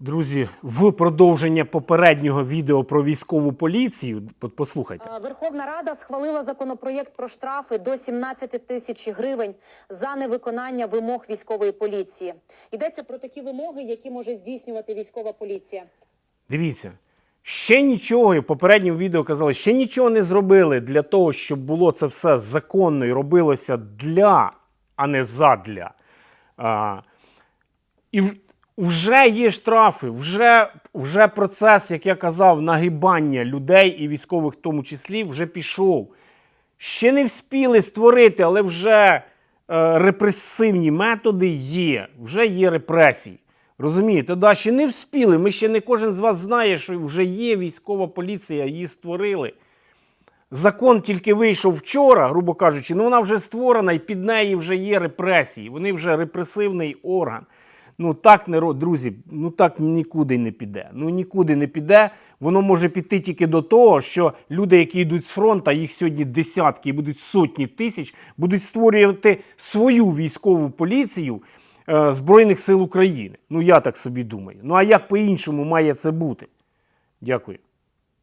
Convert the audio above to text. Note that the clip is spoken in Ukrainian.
Друзі, в продовження попереднього відео про військову поліцію, послухайте. Е, Верховна Рада схвалила законопроєкт про штрафи до 17 тисяч гривень за невиконання вимог військової поліції. Йдеться про такі вимоги, які може здійснювати військова поліція. Дивіться, ще нічого, і в попередньому відео казали, ще нічого не зробили для того, щоб було це все законно і робилося для, а не задля. А, і вже є штрафи, вже, вже процес, як я казав, нагибання людей і військових в тому числі, вже пішов. Ще не вспіли створити, але вже е, репресивні методи є, вже є репресії. Розумієте, да, ще не вспіли. Ми ще не кожен з вас знає, що вже є військова поліція, її створили. Закон тільки вийшов вчора, грубо кажучи, ну вона вже створена і під неї вже є репресії. Вони вже репресивний орган. Ну так не ро- друзі, ну так нікуди не піде. Ну нікуди не піде. Воно може піти тільки до того, що люди, які йдуть з фронту, їх сьогодні десятки і будуть сотні тисяч, будуть створювати свою військову поліцію е, Збройних сил України. Ну я так собі думаю. Ну а як по-іншому має це бути? Дякую.